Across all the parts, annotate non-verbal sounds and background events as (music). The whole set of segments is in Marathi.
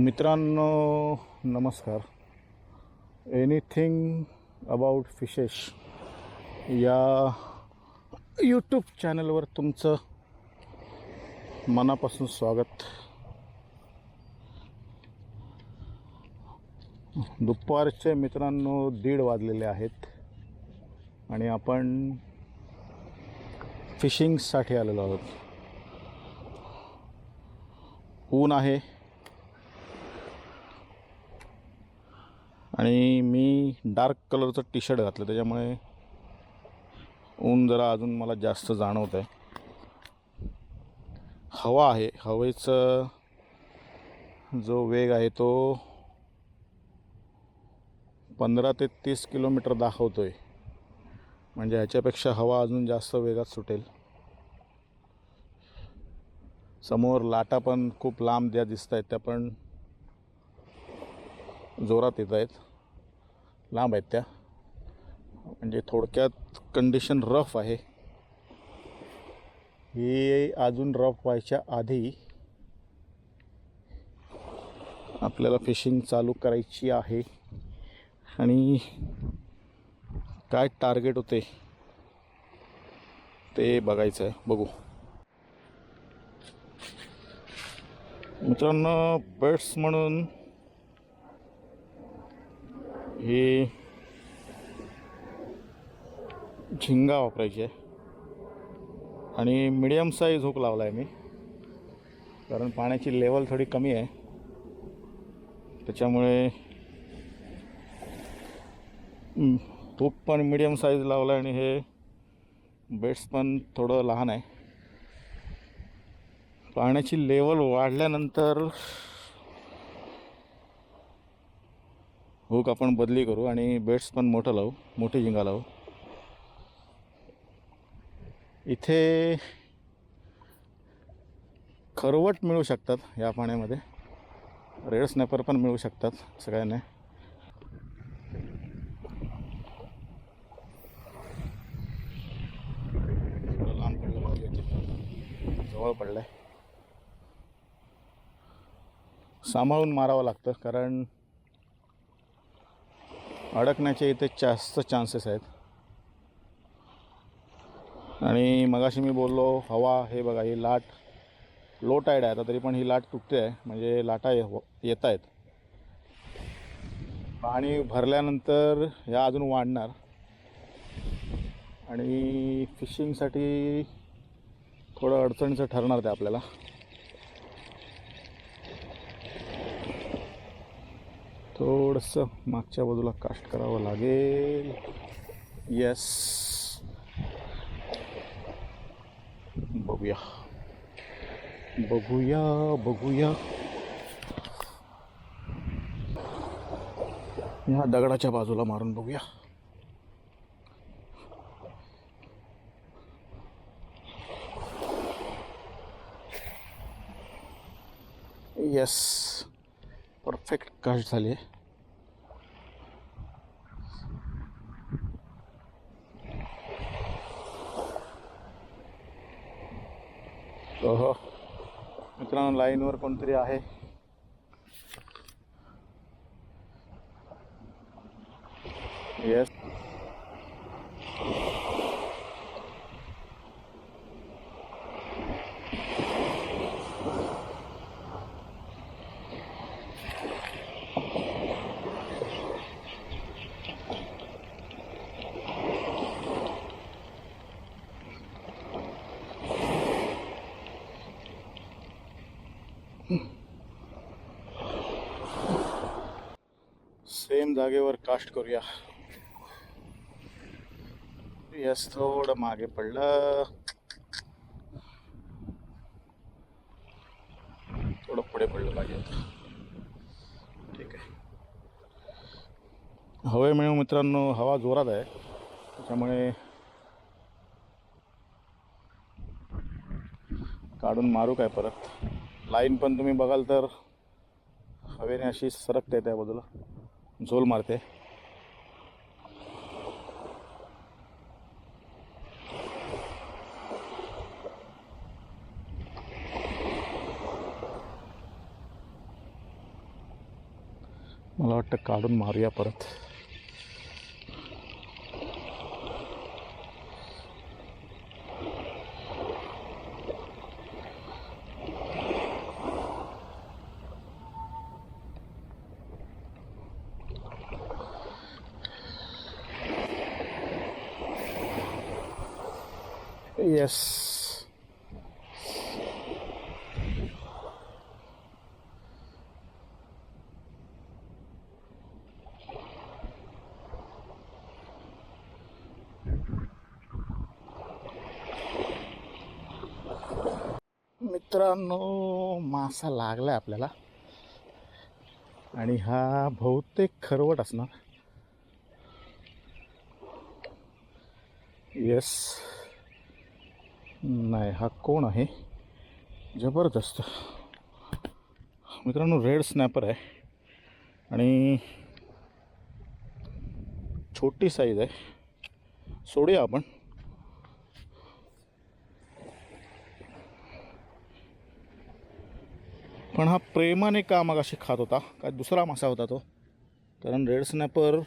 मित्रांनो नमस्कार. एनिथिंग अबाउट फिशेस या यूट्यूब चॅनलवर तुमचं मनापासून स्वागत. दुपारचे मित्रांनो दीड वाजलेले आहेत. आणि आपण फिशिंगसाठी आलेलो आहोत. ऊन आहे. आणि मी डार्क कलरचं टी शर्ट घातलं त्याच्यामुळे ऊन जरा अजून मला जास्त जाणवत आहे हवा आहे हवेचं जो वेग आहे तो पंधरा ते तीस किलोमीटर दाखवतो आहे म्हणजे ह्याच्यापेक्षा हवा अजून जास्त वेगात सुटेल. समोर लाटा पण खूप लांब द्या दिसत आहेत त्या पण जोरात येत आहेत लांब आहेत त्या. म्हणजे थोडक्यात कंडिशन रफ आहे. हे अजून रफ व्हायच्या आधी आपल्याला फिशिंग चालू करायची आहे. आणि काय टार्गेट होते ते बघायचं आहे. बघू. मित्रांनो बर्ड्स म्हणून ही झिंगा वापरायची आहे. आणि मिडियम साईज हुक लावला आहे मी. कारण पाण्याची लेवल थोडी कमी आहे. त्याच्यामुळे तूप हुक पण मिडियम साईज लावला आहे आणि हे बेड्स पण थोडं लहान आहे. पाण्याची लेवल वाढल्यानंतर हुक आपण बदली करू आणि बेड्स पण मोठं लावू मोठी झिंगा लावू. इथे खरवट मिळू शकतात या पाण्यामध्ये. रेड स्नॅपर पण मिळू शकतात सगळ्यांना. लांब पडलं पाहिजे जवळ पडलं आहे सांभाळून मारावं लागतं कारण अडकण्याचे इथे जास्त चान्सेस आहेत. आणि मगाशी मी बोललो हवा हे बघा ही लाट लो टाईड आहे. आता तरी पण ही लाट तुटते आहे. म्हणजे लाटा येत आहेत पाणी भरल्यानंतर या अजून वाढणार. आणि फिशिंगसाठी थोडं अडचणीचं ठरणार ते आपल्याला. थोडंसं मागच्या बाजूला कास्ट करावं लागेल. येस बघूया. बघूया बघूया. ह्या दगडाच्या बाजूला मारून बघूया. येस परफेक्ट कास्ट झाली. आहे हो मित्रांनो लाईनवर कोणतरी आहे. येस जागेवर कास्ट करूया. यस थोडं मागे पडलं. थोडं पुढे पडलं पाहिजे ठीक आहे. हवेमुळे मित्रांनो हवा जोरात आहे. त्याच्यामुळे काढून मारू काय परत. लाईन पण तुम्ही बघाल तर हवेने अशी सरकते त्या बाजूला झोल मारते. मला वाटतं काढून मारूया परत. येस मित्रांनो मासा लागलाय आपल्याला. आणि हा बहुतेक खरवट असणार. येस आहे हा कोण आहे? जबरदस्त. मित्रांनो रेड स्नॅपर आहे. आणि छोटी साईज आहे. सोडूया आपण. पण हा प्रेमाने का मग अशी खात होता? काय दुसरा मासा होता तो? कारण रेड स्नॅपर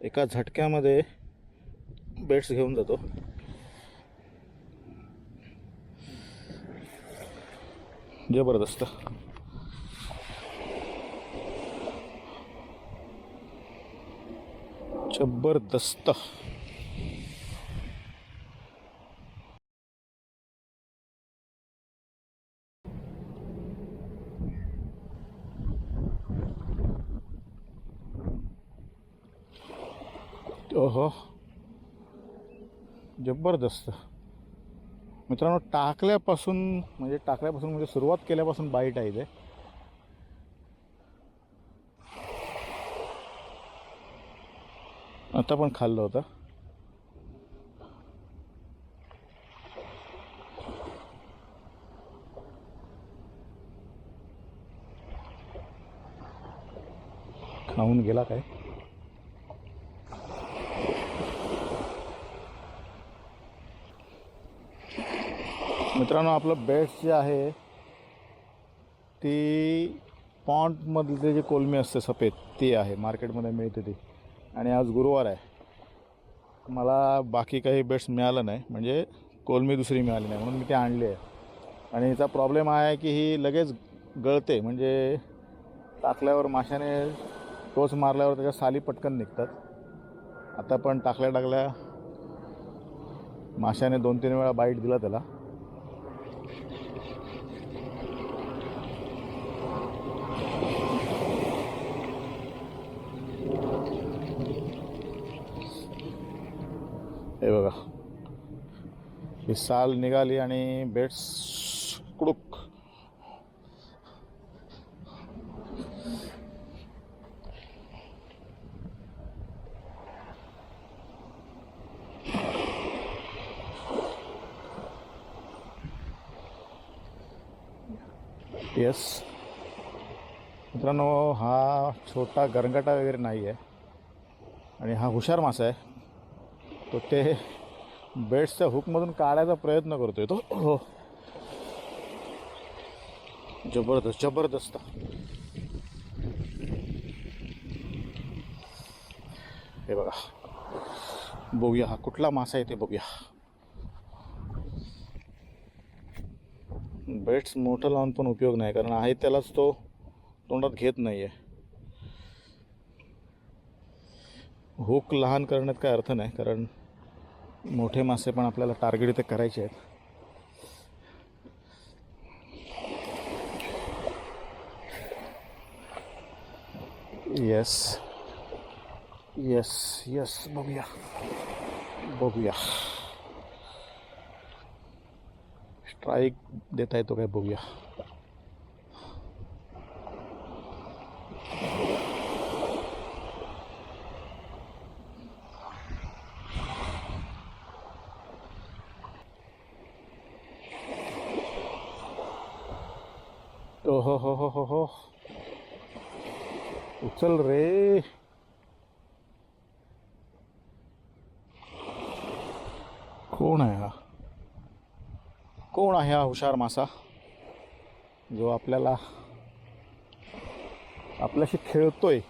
एका झटक्यामध्ये बेट्स घेऊन जातो. जबरदस्त. जबरदस्त. ओहो. जबरदस्त. मित्रांनो टाकल्यापासून म्हणजे टाकल्यापासून म्हणजे सुरुवात केल्यापासून बाईट आहे ते आता पण खाल्लं होतं. खाऊन गेला काय? मित्रांनो आपलं बेड्स जे आहे ती पॉन्टमधले जे कोलमी असते सफेद ती आहे. मार्केटमध्ये मिळते ती. आणि आज गुरुवार आहे. मला बाकी काही बेड्स मिळालं नाही. म्हणजे कोलमी दुसरी मिळाली नाही. म्हणून मी ती आणली आहे. आणि हिचा प्रॉब्लेम आहे की ही लगेच गळते. म्हणजे टाकल्यावर माशाने टोच मारल्यावर त्याच्या साली पटकन निघतात. आता पण टाकल्या टाकल्या माशाने दोन तीन वेळा बाईट दिला त्याला. हे बघा. ही साल निघाली आणि बेट्स कुडूक. येस मित्रांनो हा छोटा गरंगटा वगैरे नाही आहे आणि हा हुशार मासा आहे. तो ते बेड्सच्या हुकमधून काढायचा प्रयत्न करतोय तो. हो. जबरदस्त जबरदस्त. हे बघा. बघूया हा कुठला मासा आहे ते बघूया. बेड्स मोठं लावून पण उपयोग नाही कारण आहे त्यालाच तो तोंडात घेत नाही आहे हुक लहान करण्यात काय अर्थ नाही कारण मोठे मासे पण आपल्याला टार्गेट इथे करायचे आहेत. येस येस येस बघूया. बघूया. स्ट्राईक देता येतो काय? बघूया. ओ हो हो हो हो हो. उचल रे. कोण आहे हा? कोण आहे हा हुशार मासा? जो आपल्याला आपल्याशी खेळतोय?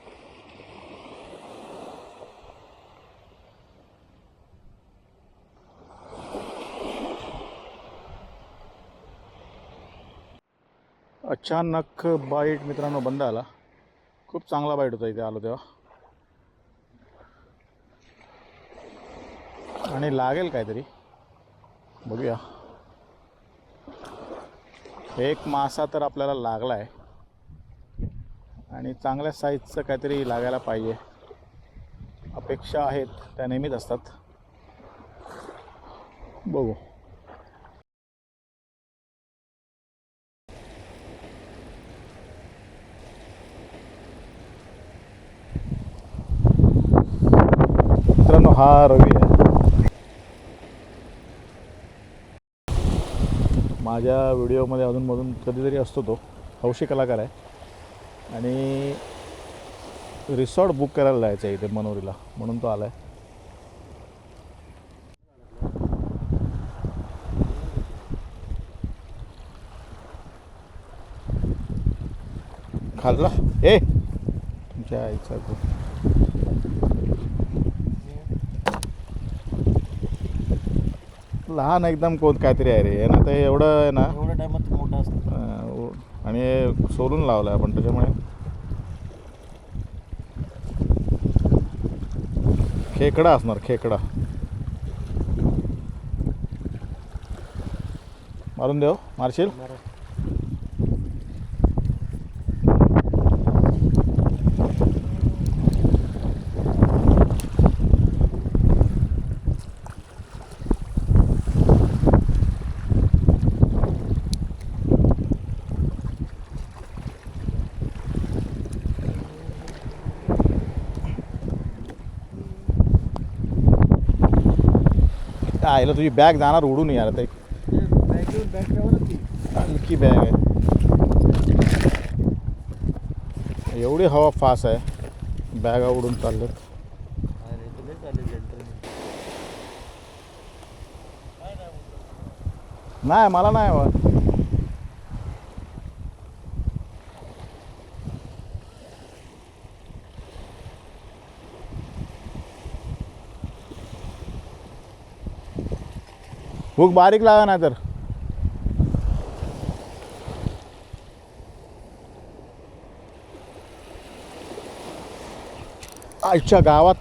अचानक बाईट मित्रांनो बंद आला. खूप चांगला बाईट होता इथे आलो तेव्हा. आणि लागेल काहीतरी. बघूया. एक मासा तर आपल्याला लागला आहे आणि चांगल्या साईजचं काहीतरी लागायला पाहिजे. अपेक्षा आहेत त्या नेहमीच असतात. बघू मित्रांनो हा रवी आहे. माझ्या व्हिडिओमध्ये अधूनमधून कधीतरी असतो तो. हौशी कलाकार आहे. आणि रिसॉर्ट बुक करायला जायचं आहे इथे मनोरीला. म्हणून तो आला आहे खाल्ला? ए! तुमच्या आईचा लहान एकदम कोण काहीतरी आहे रे. ना ते एवढं आहे ना. एवढ्या टायमात मोठा असतो. अं, आणि हे सोलून लावलं आहे आपण त्याच्यामुळे. खेकडा असणार खेकडा. मारून देऊ मारशील. आईला तुझी बॅग जाणार उडून यार आता एक बॅग बॅग हलकी बॅग आहे. एवढी हवा फास्ट आहे. बॅगा उडून चालल्यात नाही मला नाही भूक बारीक लागा नाही तर. आजच्या गावात.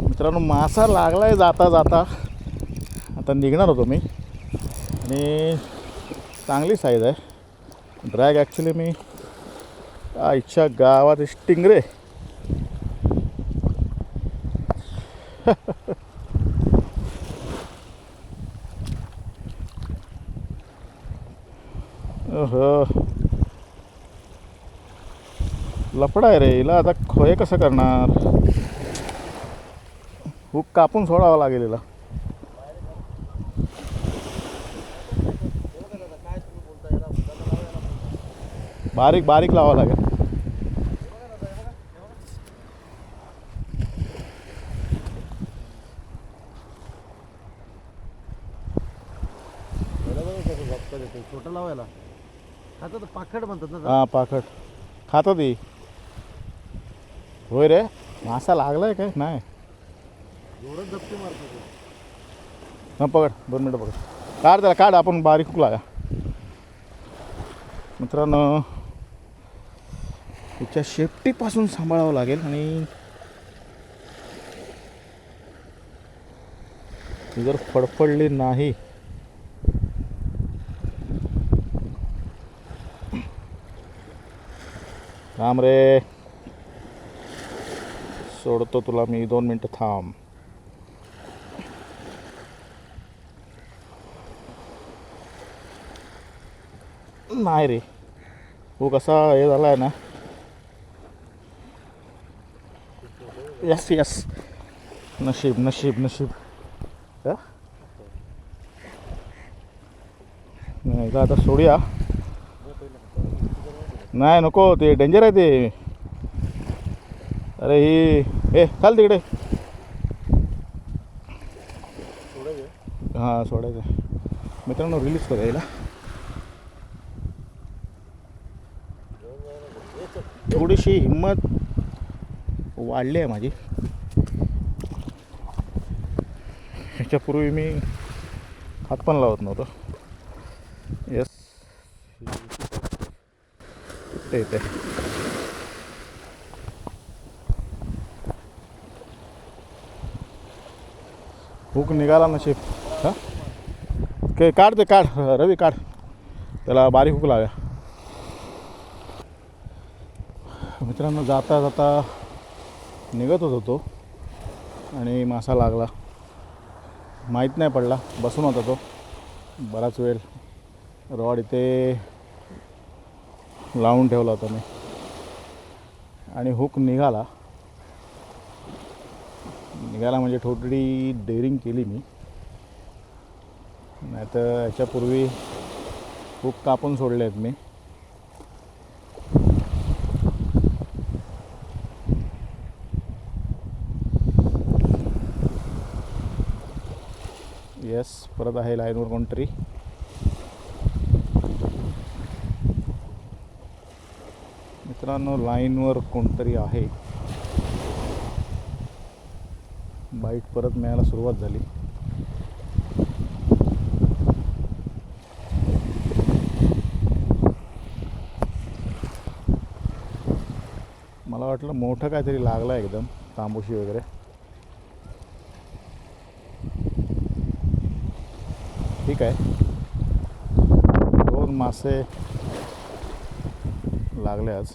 मित्रांनो मासा लागलाय जाता जाता. आता निघणार होतो मी. आणि चांगली साईज आहे. ड्रॅग ॲक्च्युली मी आईच्या गावात स्टिंगरे लफडा आहे रे हिला आता खोय कसं करणार? हुक कापून सोडावा लागेल हिला काय तुम्ही बोलता याला भुताला लावायला बारीक बारीक लावावं लागेल. छोटा लावायला. आता तर पाखड म्हणतात ना. हां पाखट. खातं ती. होय रे मासा लागलाय काय? नाही. एवढं झपके मारतो. हां पकड. दोन मिनटं पकड. काढ त्याला काढ. आपण बारीक लागा मित्रांनो तिच्या शेफ्टीपासून सांभाळावं लागेल आणि ती जर फडफडली नाही थांब रे. सोडतो तुला मी दोन मिनटं थांब. नाही रे. हो कसा हे झाला आहे ना? यस यस नशीब नशीब नशीब हा? नाही का आता सोडूया नाही नको ते डेंजर आहे ते अरे ही ए चाल तिकडे हां सोडायचं मित्रांनो रिलीज करूया याला थोडीशी हिंमत वाढली आहे माझी. ह्याच्यापूर्वी मी हात पण लावत नव्हतो. येस ते ते. हुक निघाला नशीब. हां? के काढ ते काढ. रवी काढ. त्याला बारीक हुक लाव्या मित्रांनो जाता जाता निघत होतो तो. आणि मासा लागला. माहीत नाही पडला. बसून होता तो. बराच वेळ रॉड इथे लावून ठेवला होता मी. आणि हुक निघाला. निघाला म्हणजे थोडी डेअरिंग केली मी. नाहीतर याच्यापूर्वी हुक कापून सोडले आहेत मी येस परत आहे लाईनवर कोणतरी. मित्रांनो लाईनवर कोणतरी आहे. बाईट परत मिळायला सुरुवात झाली. मला वाटलं मोठं काहीतरी लागलं एकदम तांबूशी वगैरे. ठीक आहे. दोन मासे लागले आज.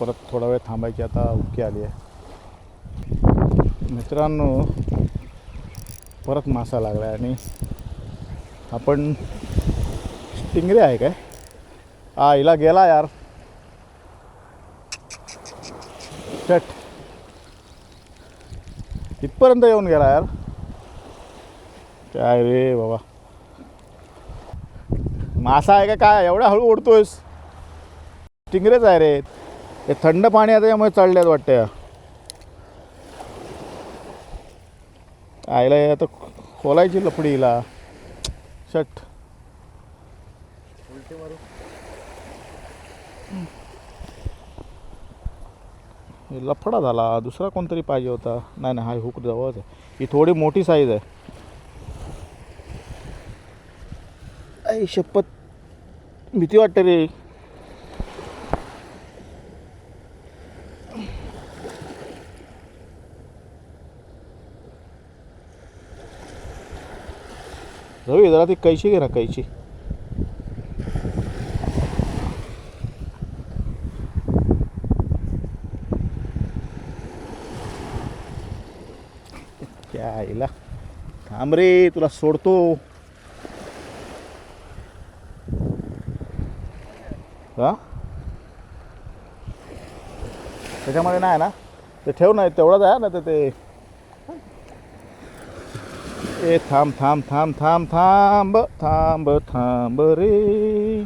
परत थोडा वेळ थांबायची आता उकी आली आहे. मित्रांनो परत मासा लागला आहे आणि आपण टिंगरे आहे काय? हा हिला गेला यार. चट. इथपर्यंत येऊन गेला यार. काय रे बाबा. मासा आहे का काय? एवढा हळू ओढतोयस. टिंगरेच आहे रे. हे थंड पाणी आता यामुळे चढल्यात वाटतं. आईला आता खोलायची लफडी हिला. शट उलटे मारू हे लफडा झाला. दुसरा कोणतरी पाहिजे होता. नाही नाही हा हुक जवळच आहे. ही थोडी मोठी साईज आहे. आई शपथ. भीती वाटते रे. रवी जरा ती कैशी घे ना कैची त्या आईला थांबरे तुला सोडतो. हा? त्याच्यामध्ये नाही ना? ते ठेव नाही तेवढंच आहे ना तर ते ए थांब थांब थांब थांब थांब थांब थांब रे.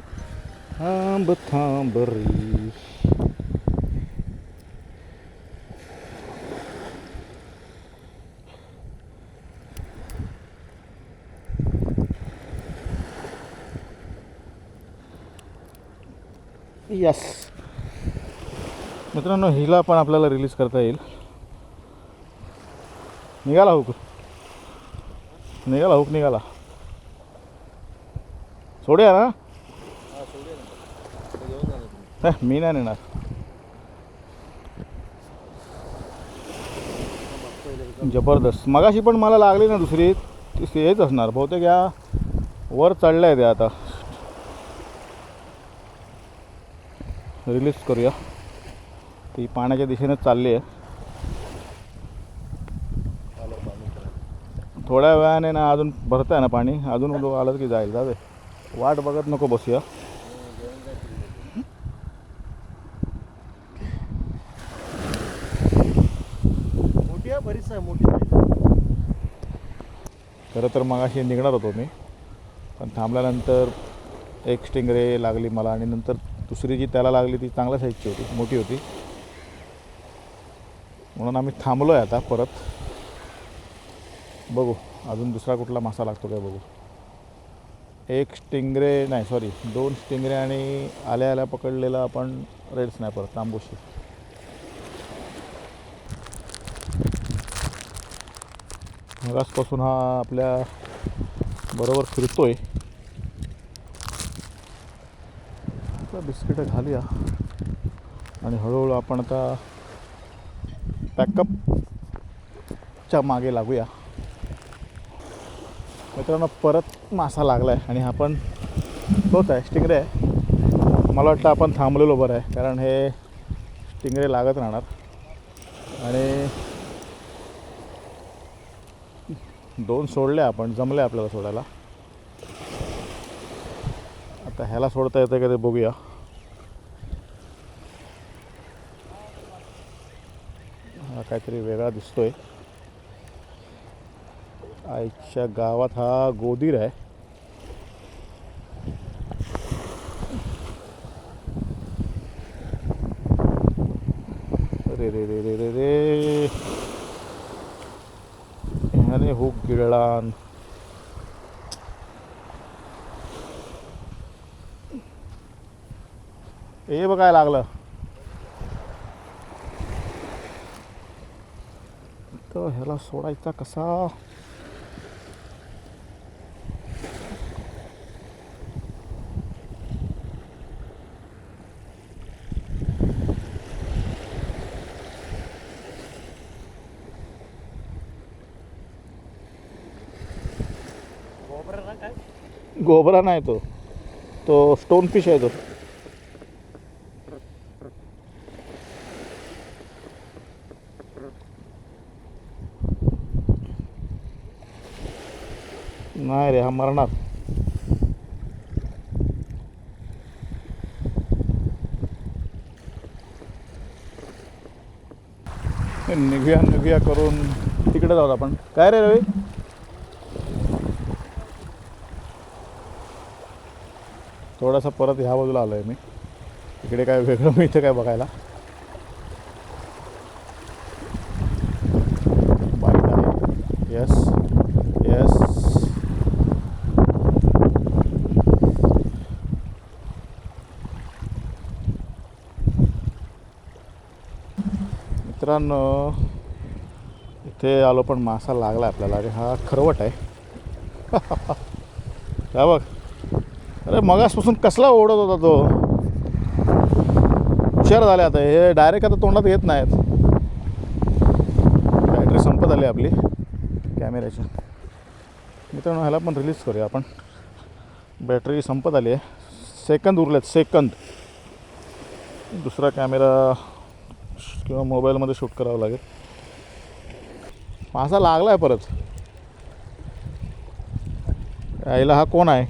थांब थांब रे. यस मित्रांनो हिला पण आपल्याला रिलीज करता येईल. निघाला हुक. निघाला हुक निघाला. सोड्या ना? ना मी नाही नेणार. जबरदस्त. मगाशी पण मला लागली ना दुसरी. ती हेच असणार. बहुतेक या वर चढल्या आहे ते आता. रिलीज करूया. ती पाण्याच्या दिशेनेच चालली आहे. थोड्या वेळाने ना अजून भरतं आहे ना पाणी. अजून आलं की जाईल. दे. वाट बघत नको बसूया. बरीच आहे मोठी. खरं तर मगाशी निघणार होतो मी. पण थांबल्यानंतर एक स्टिंगरे लागली मला आणि नंतर दुसरी जी त्याला लागली ती चांगल्या साईजची होती मोठी होती. म्हणून आम्ही थांबलो आहे आता परत. बघू अजून दुसरा कुठला मासा लागतो काय बघू. एक स्टिंगरे नाही सॉरी दोन स्टिंगरे आणि आल्या आल्या पकडलेला आपण रेड स्नॅपर तांबूशी. मगासपासून हा आपल्या बरोबर फिरतोय. आता बिस्किटं घालूया. आणि हळूहळू आपण आता पॅकअपच्या मागे लागूया. मित्रांनो परत मासा लागला आहे आणि हा पण तोच आहे स्टिंगरे आहे. मला वाटतं आपण थांबलेलो बरं आहे कारण हे स्टिंगरे लागत राहणार. आणि दोन सोडले आपण जमले आपल्याला सोडायला. आता ह्याला सोडता येतं का ते बघूया हा काहीतरी वेगळा दिसतोय. आईच्या गावात हा गोदीर आहे. रे रे रे रे रे रे. ह्याने हुक गिळलान. हे बघायला लागलं. ह्याला सोडायचा कसा? गोबरा नाही तो. तो स्टोन फिश आहे तो नाही रे हा मरणार. निघूया निघूया करून तिकडे जाऊ आपण. काय रे रवी? थोडासा परत ह्या बाजूला आलो आहे मी. इकडे काय वेगळं मिळतं काय बघायला बाईट आहे येस येस मित्रांनो इथे आलो पण मासा लागला आपल्याला. अरे हा खरवट आहे. (laughs) काय बघ. अरे मगासपासून कसला ओढत होता तो. हुशार झाले आता. हे डायरेक्ट आता तोंडात येत नाहीत. बॅटरी संपत आली आपली. कॅमेऱ्याची. मित्रांनो ह्याला पण रिलीज करूया आपण. बॅटरी संपत आली आहे. सेकंद उरलेत. सेकंद दुसरा कॅमेरा किंवा मोबाईलमध्ये शूट करावं लागेल. मासा लागला आहे परत. आईला हा कोण आहे?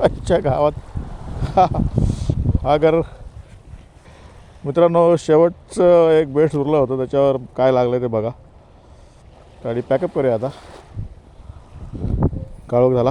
अच्छा गावात. हा घर. मित्रांनो शेवटचं एक बेट उरलं होतं त्याच्यावर काय लागलं ते बघा. गाडी पॅकअप करूया आता. काळोख झाला.